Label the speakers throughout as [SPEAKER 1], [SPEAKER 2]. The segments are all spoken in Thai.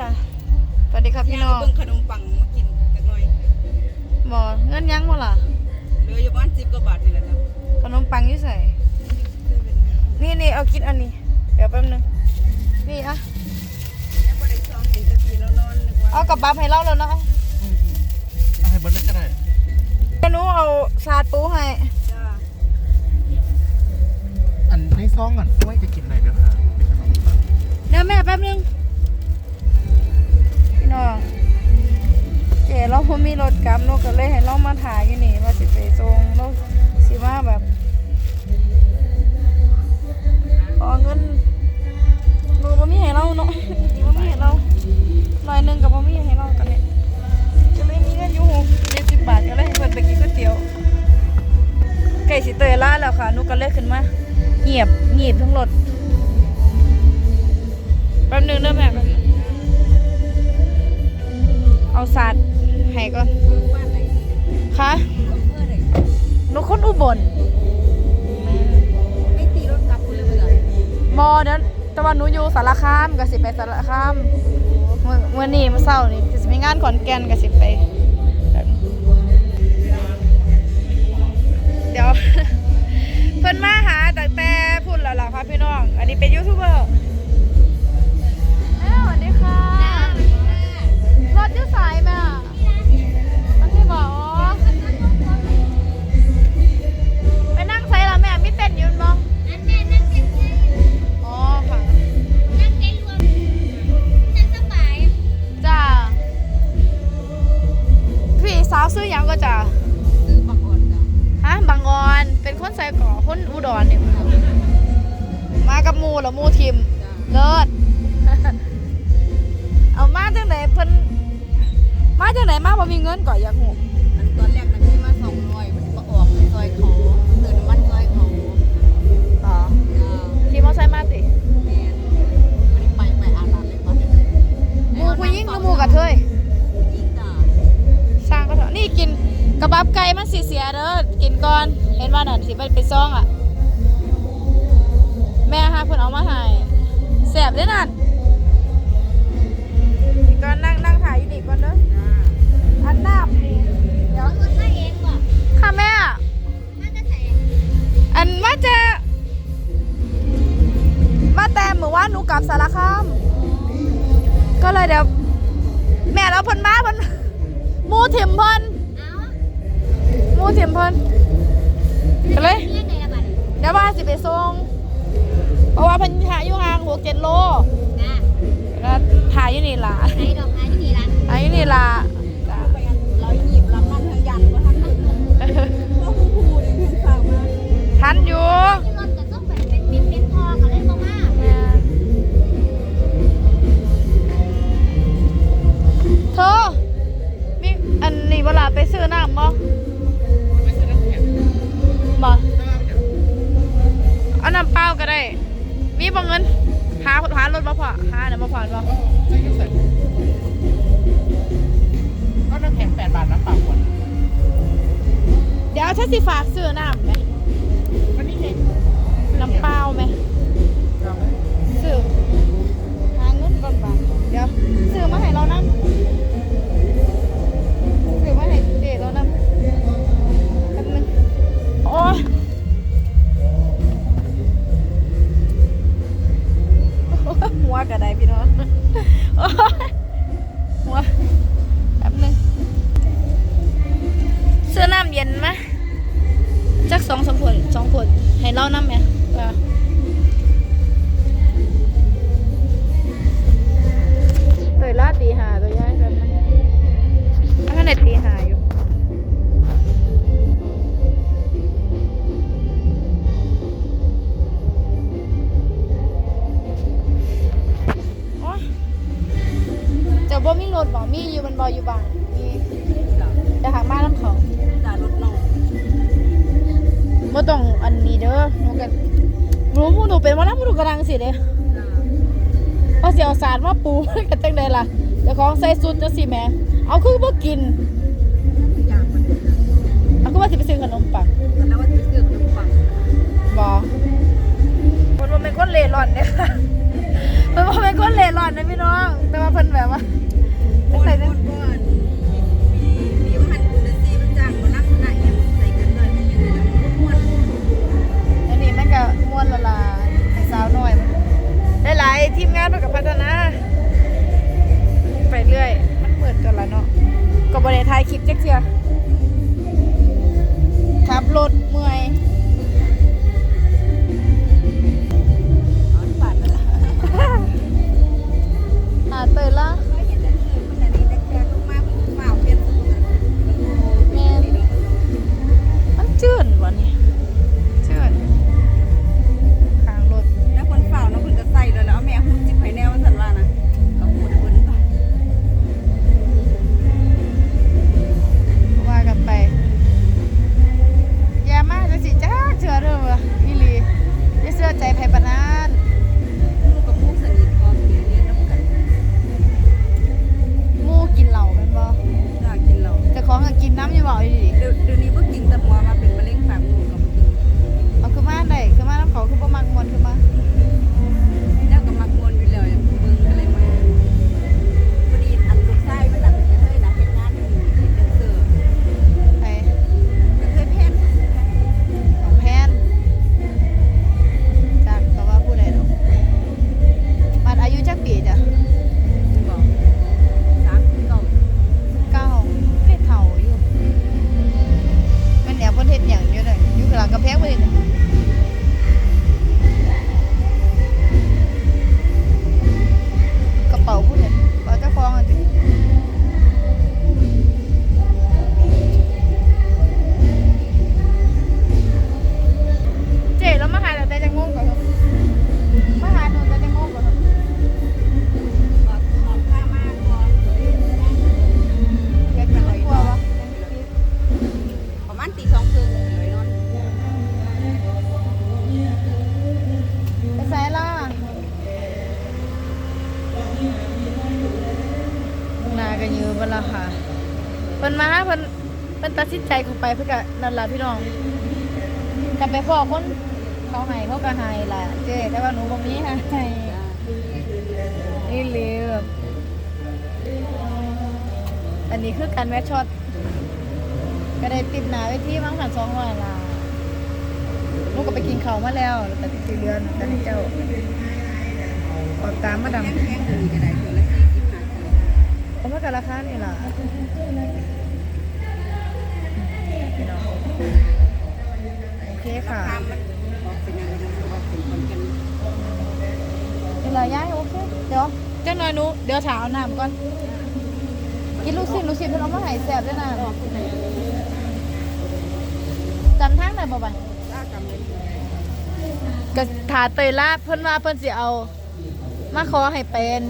[SPEAKER 1] จ้ะสวัสดีครับพี่น้อง
[SPEAKER 2] เบิ่งขนมปังมากินจักหน่อย
[SPEAKER 1] บ่เงินยังบ่ล่ะ
[SPEAKER 2] เหลืออยู่ประมาณ10กว่าบาทนี่แหละจ้ะ
[SPEAKER 1] ขนมปังอยู่ใส่นี่นี่เอากินอันนี้ เดี๋ยวแป๊บนึง นี่อะ
[SPEAKER 2] ยังบ่ได้ซ้อมเห็นแตะกี้แล้วนอนนึกว่า
[SPEAKER 1] เอากระบับให้เราแล้วเนาะ
[SPEAKER 3] เอาให้เบิร์ดเล็กก็ได้
[SPEAKER 1] เดี๋ยวหนูเอาสาดปูให้
[SPEAKER 2] จ้า
[SPEAKER 3] อันในซองก่อนกล้วยจะกินหน่อยเดี๋ยวค่ะเป็นขนมปัง
[SPEAKER 1] เดี๋ยวแม่แป๊บนึงพี่ น้องเจ๋เราบ่มีรถกลับหนูก็เลยให้เรามาถ่ายอยู่นี่ว่าสิไปส่งเราสิมาแบบขอเงินหนูบ่มีให้เราเนาะนูบ่มีให้เราร้อยหนึงก็บ่มีให้เราตอนนี้ก็เลยมีเงินอยู่70บบาทก็เลยให้เพิ่นไปกินก๋วยเตี๋ยวไก่สิเตยล่าแล้วค่ะหนูก็เลยขึ้นมาเงียบเงียบทั้งรถแป๊บนึงเด้อแม่แป๊บ เอาสาดให้ก่อนค่ะ
[SPEAKER 2] น
[SPEAKER 1] หนูคนอุบล
[SPEAKER 2] ไม่ตีรถกลับคุณเลยบ่จ้ะ
[SPEAKER 1] บอเดี๋ยวแต่ว่าหนูอยู่สารคามก็สิไปสารคามเมื่อเมื่อนี้เมื่อเช้านี่สิมีงานขอนแก่นก็สิไป เดี๋ยว เพิ่นมาหาตั้งแต่พูดแล้วล่ะค่ะพี่น้อง อันนี้เป็นยูทูบเบอร์ รถอยูสายแม่อันนี้บอกอ๋อไปนั่งไซละแม่มีเต้นอยืนบ้อง
[SPEAKER 4] อันแม่นั่งเต้น
[SPEAKER 1] อ๋อค่ะ
[SPEAKER 4] นั่งเต้นรวมนั่งสบาย
[SPEAKER 1] จ้าพี่สาวซื้อหยังก็จ้า
[SPEAKER 2] ซื้อปักอ่อนจ้ะ
[SPEAKER 1] ฮะบางออนเป็นคนใส่ก่อคนอุดรเนี่ยมากับหมูเหรอหมูทีม
[SPEAKER 2] จ้า
[SPEAKER 1] เลิศเอามาจังไหนเพิ่น มาจังไหนมาบ่มีเงินก่อนอยากหู
[SPEAKER 2] อันตอนแรกนั้นมีมา200มันบ่ออกซอยเขาเติมน้ำมันซอยเขา
[SPEAKER 1] อ๋อ
[SPEAKER 2] จ้า
[SPEAKER 1] ขี่มอไซค์มาติ
[SPEAKER 2] แม่นบ่ได้ไปไปอาบน้ำเลยบัด
[SPEAKER 1] หมูผู้หญิงหรือหมูกระเทย
[SPEAKER 2] ยิงจ้า
[SPEAKER 1] สร้างก็เถอะนี่กินกระบับไก่มันสิเสียเด้อกินก่อนเห็นว่านั่นสิไปไปซองอะ แม่ฮะเพิ่นเอามาให้แซ่บเด้อนั่นนี่ก่อนนั่งนั่งถ่ายอยู่นี่ก่อนเด้อ
[SPEAKER 2] จ้า
[SPEAKER 1] เลยเดี๋ยวแม่แล้วเพิ่นมาเพิ่นหมูถิ่มเพิ่น
[SPEAKER 4] เอา
[SPEAKER 1] หมูถิ่มเพิ่นก็เลย
[SPEAKER 4] เรื่องไหนละบัด
[SPEAKER 1] เดี๋ยวว่าสิไปส่งเพราะว่าเพิ่นหาอยู่ห่างหกเจ็ดโล
[SPEAKER 4] นะ
[SPEAKER 1] แล้วถ่ายอยู่นี่ล่ะ
[SPEAKER 4] ไหนดอกไม้ที่นี่ละ
[SPEAKER 1] ถ่ายอยู่นี่ล่ะจ้ะ
[SPEAKER 2] ไปอันเราหยิบรับมันทางยันบ่ทันพ่อผู้ผู้นี่เพิ่นฝากมา
[SPEAKER 1] ทันอยู่
[SPEAKER 4] เดี๋
[SPEAKER 1] ยวฉันสิฝากซื้อน้ำไหม
[SPEAKER 3] เต
[SPEAKER 1] ยลาดตีหาตัวย้ายกันนะถ้าในตีหาอยู่โอ๊ยเจ้าบ่มีรถบ่มีอยู่มันบ่อยู่บ้านมี
[SPEAKER 2] จ้า
[SPEAKER 1] จะหามาน้ำเขา
[SPEAKER 2] จ้ารถน้อง
[SPEAKER 1] บ่ต้องอันนี้เด้อหนูก็ รู้หมูหนูเป็นว่าน้ำหนูกำลังสิเด้
[SPEAKER 2] จ้า
[SPEAKER 1] ว่าสิเอาสารว่าปูกันจังใด
[SPEAKER 2] ล่ะ
[SPEAKER 1] เจ้า
[SPEAKER 2] ข
[SPEAKER 1] อง
[SPEAKER 2] ใส่สุด
[SPEAKER 1] จะ
[SPEAKER 2] สิ
[SPEAKER 1] แม่
[SPEAKER 2] เอา
[SPEAKER 1] คือบ่กิน ตัดสินใจเข้าไปเพื่อก็นั่นล่ะพี่น้องกลับไปพ่อคนเขาให้เขาก็ให้ล่ะเจ๊แต่ว่าหนูบ่มีให้นี่เลยแบบอันนี้คือการแวะช็อตก็ได้ติดหนาไว้ที่มั้งหันสองร้อยล่ะลูกก็ไปกินข้าวมาแล้วแล้วก็ติดเรือนกันให้เจ้าออกตามมาดำ
[SPEAKER 2] แห้งแห้งอยู่นี่ก็ได้เถื่อละสี่สิบห้าสิบ
[SPEAKER 1] เอามากับราคานี่ล่ะ พี่น้องโอเคค่ะ
[SPEAKER 2] เป็นยังไงนะบอกเป็นคนกัน
[SPEAKER 1] เวลาย้ายโอเคเดี๋ยวเจ้าหน่อยหนูเดี๋ยวถาเอาน้ำก่อนกินลูกชิ้นลูกชิ้นเพิ่นเอามาให้แซ่บด้วยนะจำทางได้บ่บ้า
[SPEAKER 2] จำเลย
[SPEAKER 1] ก็ถาเตยลาเพิ่นว่าเพิ่นสิเอา มาขอให้เป็น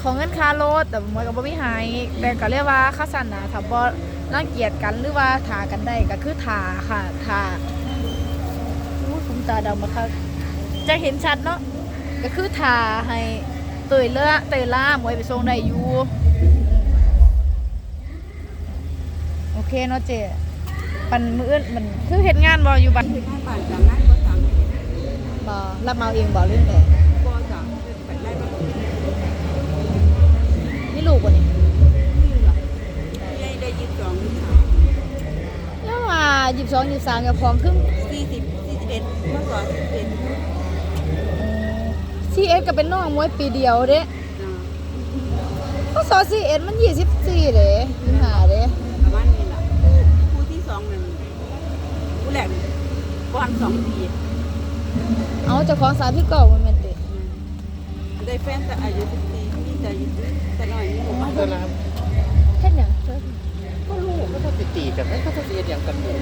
[SPEAKER 1] ของเงินค่ารถแต่มันก็บ่มีให้แต่ก็เรียกว่าค่าสันนะถ้าบ่ รังเกียจกันหรือว่าถากันได้ก็คือถาค่ะถาอู้ผมตาดำมาค่ะจะเห็นชัดเนาะก็คือถาให้เตยเลือเตยล่ามไว้ไปส่งได้อยู่โอเคเนาะเจปันมื้ออื่นมันคือเฮ็ดงานบ่อยู่บัด
[SPEAKER 2] คือหน้าบ้านจำนั้นก็จำ
[SPEAKER 1] บ่รับเอาเองบ่เรื่องใด
[SPEAKER 2] ก็จำไปได้บ้าง
[SPEAKER 1] นี่ลูกบ่นี่
[SPEAKER 2] นี่
[SPEAKER 1] แล้วว่า22 23กับพร้อมครึ่ง
[SPEAKER 2] สี่สิบสี่สิบเอ็ดเมื่อก่อนสิบเอ็ด
[SPEAKER 1] 41ก็เป็นน้องมวยปีเดียวเด้
[SPEAKER 2] อ่า
[SPEAKER 1] พศ41มัน24เด้25เด้
[SPEAKER 2] ประมาณนี้แหละผู้ที่สองนั่นผู้แรกก่อนสองปี
[SPEAKER 1] เอาเจ้าของ39มันแม่นติ
[SPEAKER 2] ได้แฟนแต่อายุสิบสี่นี่แต่อายุแต่น้อยนี่หมู่บ้าน
[SPEAKER 3] เวลา
[SPEAKER 1] เฮ็ดหยังเจ้า
[SPEAKER 3] ก็รู้ว่าเขา ติดตีกันไม่เขาจะเสียอย่างกันอยู่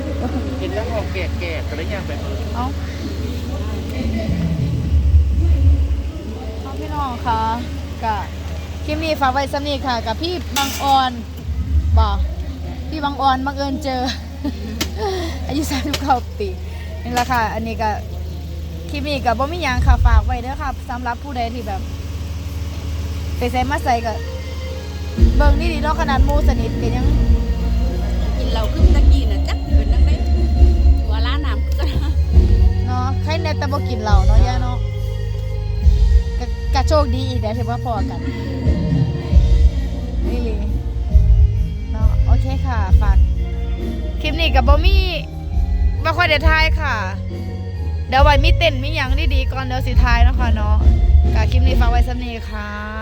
[SPEAKER 3] เห็นแล้วออกแก่ๆกันแล้วย่างแบบเออ
[SPEAKER 1] เอาเอาพี่น้องค่ะก็คลิปนี้ฝากไว้สำนี้ค่ะ กับพี่บางออนบ่พี่บางออนบังเอิญเจอ อายุ39ปีนี่แหละค่ะ อันนี้ก็คลิปนี้ก็บ่มีหยังค่ะฝากไว้เด้อค่ะสำหรับผู้ใดที่แบบ ไปใส่มาใส่ก็เบิ่งนี่ดีเนาะขนาดมูสนิทก็ยัง
[SPEAKER 2] กินเหล้าขึ้นตะกี้น่ะจักเป็นนังได้หัวล้านน้ำก็
[SPEAKER 1] เนาะใครแน่แต่บ่กินเหล้าเนาะย่าเนาะก็กะโชคดีอีกเดี๋ยวถือว่าพอกันนี่เลยเนาะโอเคค่ะฝากคลิปนี้กับบอมี่บ่ค่อยได้ทายค่ะเดี๋ยวไว้มีเต้นมีหยังดีๆก่อนเดี๋ยวสิทายเนาะคะเนาะกะคลิปนี้ฝากไว้สนีค่ะ